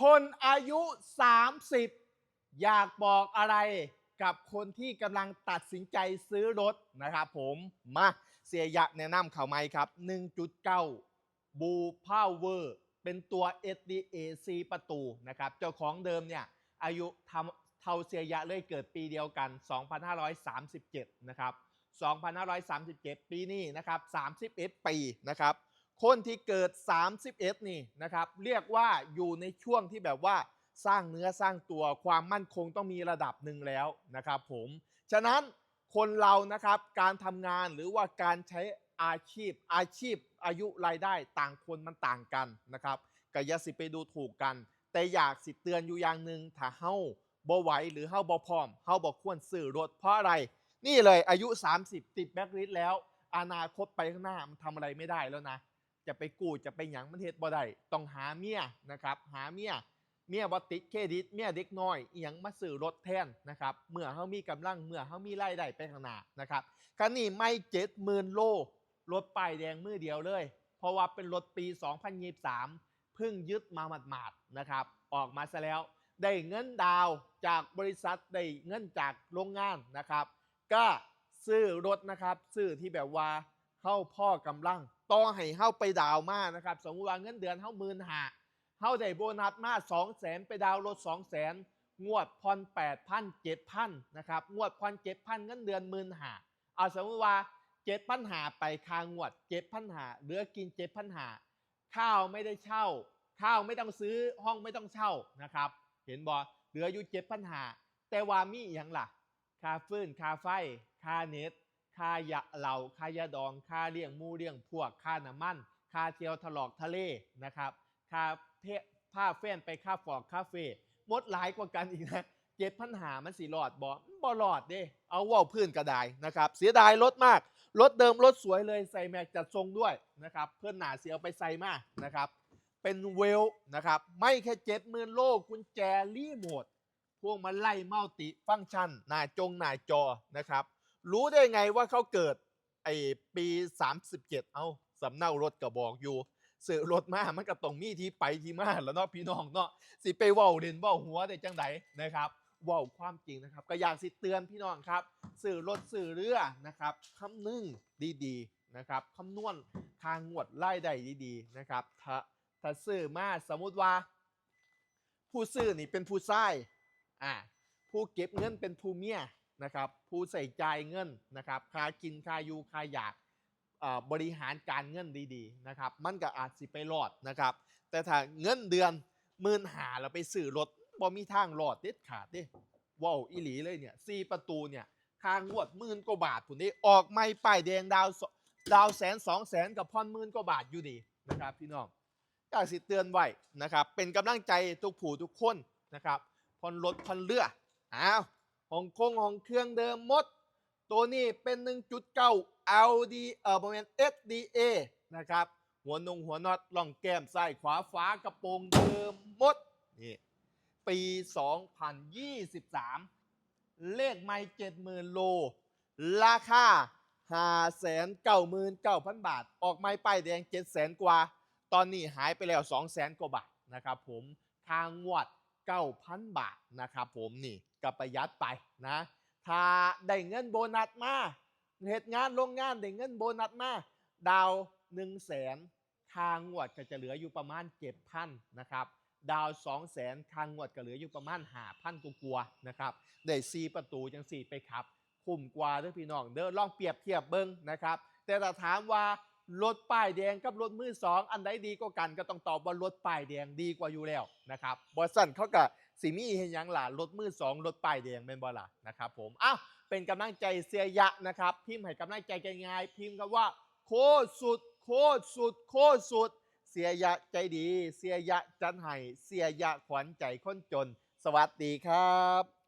คนอายุ 30 อยากบอกอะไรกับคนที่กำลังตัดสินใจซื้อรถนะครับผมมาเสียยะแนะนำเขาไหมครับ 1.9 บูพาวเวอร์เป็นตัว SDA C ประตูนะครับ เจ้าของเดิมเนี่ย อายุทำเท่าเสียยะเลยเกิดปีเดียวกัน 2537 นะครับ 2537 ปีนี้นะครับ 31 ปีนะครับ คนที่เกิด 31 นี่นะครับ เรียกว่าอยู่ในช่วงที่แบบว่าสร้างเนื้อสร้างตัวความมั่นคงต้องมีระดับหนึ่งแล้วนะครับผม ฉะนั้นคนเรานะครับการทำงานหรือว่าการใช้อาชีพ อาชีพอายุรายได้ต่างคนมันต่างกันนะครับก็อย่าสิไปดูถูกกัน แต่อยากสิเตือนอยู่อย่างหนึ่งถ้าเฮาบ่ไหวหรือเฮาบ่พร้อมเฮาบ่ควรซื้อรถเพราะอะไร นี่เลยอายุ 30 ติดแบ็คลิสต์แล้ว อนาคตไปข้างหน้ามันทำอะไรไม่ได้แล้วนะ จะไปกู้จะไปหยังมันเฮ็ดบ่ได้ต้องหาเมียนะครับ หาเมียเมียบ่ติดเครดิตเมียเด็กน้อยอีหยังมาซื้อรถแทนนะครับเมื่อเฮามีกำลังเมื่อเฮามีรายได้ไปข้างหน้านะครับคันนี้ไม่70,000โลรถป้ายแดงมือเดียวเลย เพราะว่าเป็นรถปี 2023 เพิ่งยึดมาหมาดๆนะครับ ออกมาซะแล้วได้เงินดาวจากบริษัทได้เงินจากโรงงานนะครับ ก็ซื้อรถนะครับ ซื้อที่แบบว่า เข้าพ่อกำลังต่อให้เข้าไปดาวมานะครับ สมมติว่าเงินเดือนเข้าหมื่นหาเข้าได้โบนัสมาสองแสนไปดาวรถสองแสนงวดผ่อนแปดพันเจ็ดพันนะครับงวดผ่อนเจ็ดพันเงินเดือนหมื่นหาเอาสมมติว่าเจ็ดพันหาไปคางวดเจ็ดพันหาเหลือกินเจ็ดพันหาข้าวไม่ได้เช่า ข้าวไม่ต้องซื้อห้องไม่ต้องเช่านะครับ เห็นบอเหลืออยู่เจ็ดพันหาแต่ว่ามีอย่างล่ะค่าฟื้นค่าไฟค่าเน็ต ค่ายาเหล่าค่ายาดองค่าเลี้ยงมูเลี้ยงพวกค่าน้ำมันค่าเที่ยวถลอกทะเลนะครับค่าเพผ้าแฟนไปค่าฟอกคาเฟ่หมดหลายกว่ากันอีกนะเจ็ดพันหามันสีหลอดบอบ่หลอดเด้เอาเว่าวพื้นกระไดนะครับ เสียดายรถมากรถเดิมรถสวยเลยใส่แม็กจัดทรงด้วยนะครับ เพื่อนหนาเสียเอาไปใส่มานะครับ เป็นเวลนะครับ ไม่แค่เจ็ดหมื่นโลกุญแจรีโมทพวกมันไล่เมาติฟังก์ชัน หน้าจงหน้าจอนะครับ รู้ได้ไงว่าเขาเกิดไอปี 37 เอาสำเนารถก็บอกอยู่ซื้อรถมามันก็ต้องมีที่ไปที่มาแล้วเนาะพี่น้องเนาะสิไปว้าเด่นว้าหัวได้จังไดนะครับว้าความจริงนะครับ ก็อยากสิเตือนพี่น้องครับซื้อรถซื้อเรือนะครับคำนึงดีๆนะครับคำนวณทางงวดไล่ได้ดีๆนะครับถ้าถ้าซื้อมาสมมุติว่า ผู้ซื้อนี่เป็นผู้ชายอ่าผู้เก็บเงินเป็นผู้เมีย นะครับผู้ใส่ใจเงินนะครับคากินคาอยู่คาอยากบริหารการเงินดีๆนะครับมันก็อาจสิไปรอดนะครับ แต่ถ้าเงินเดือนหมื่นหาแล้วไปซื้อรถบ่มีทางรอดเด็ดขาดเด้ว้าวอีหลีเลยเนี่ยสี่ประตูเนี่ยค่างวดหมื่นกว่าบาทผุนนี้ออกไม่ป้ายแดงดาวดาวแสนสองแสนกับพอนหมื่นกว่าบาทอยู่ดีนะครับพี่น้องอยากสิเตือนไว้นะครับเป็นกำลังใจทุกผู้ทุกคนนะครับพอนรถพอนเรืออ้าว ห้องคงห้องเครื่องเดิมหมด ตัวนี้เป็น 1.9 LD เอ่อประมาณ SDA นะครับ หัวนงหัวน็อตล่องแก้มซ้ายขวาฝากระโปรงเดิมหมด นี่ ปี 2023 เลขไม่70,000 โล ราคา599,000 บาท ออกไม่ป้ายแดง 700,000 กว่า ตอนนี้หายไปแล้ว 200,000 กว่าบาทนะครับผม ทางงวด 9,000 บาทนะครับผมนี่ก็ประหยัดไปนะถ้าได้เงินโบนัสมาเหตุงานโรงงานได้เงินโบนัสมาดาว1 0 0 0 0แสนทางงวดก็จะเหลืออยู่ประมาณ7,000นะครับดาว 2 0 0แสนทางงวดก็เหลืออยู่ประมาณ5,000กว่าๆนะครับได้4ประตูจังสี่ไปครับคุ้มกว่าเด้อพี่น้องเด้อลองเปรียบเทียบเบิ้งนะครับแต่ถ้าถามว่า รถป้ายแดงกับรถมือสองอันใดดีกว่ากันก็ต้องตอบว่ารถป้ายแดงดีกว่าอยู่แล้วนะครับบอสันเขาก็สิมีเห็นยังล่ะรถมือสองรถป้ายแดงเป็นบอล่ะนะครับผมอ้าวเป็นกำลังใจเสียยะนะครับ พิมพ์ให้กำลังใจง่ายๆพิมพ์คำว่า โคตรสุด โคตรสุด โคตรสุด เสียยะใจดี เสียยะจันไห้เสียยะขวัญใจคนจน สวัสดีครับ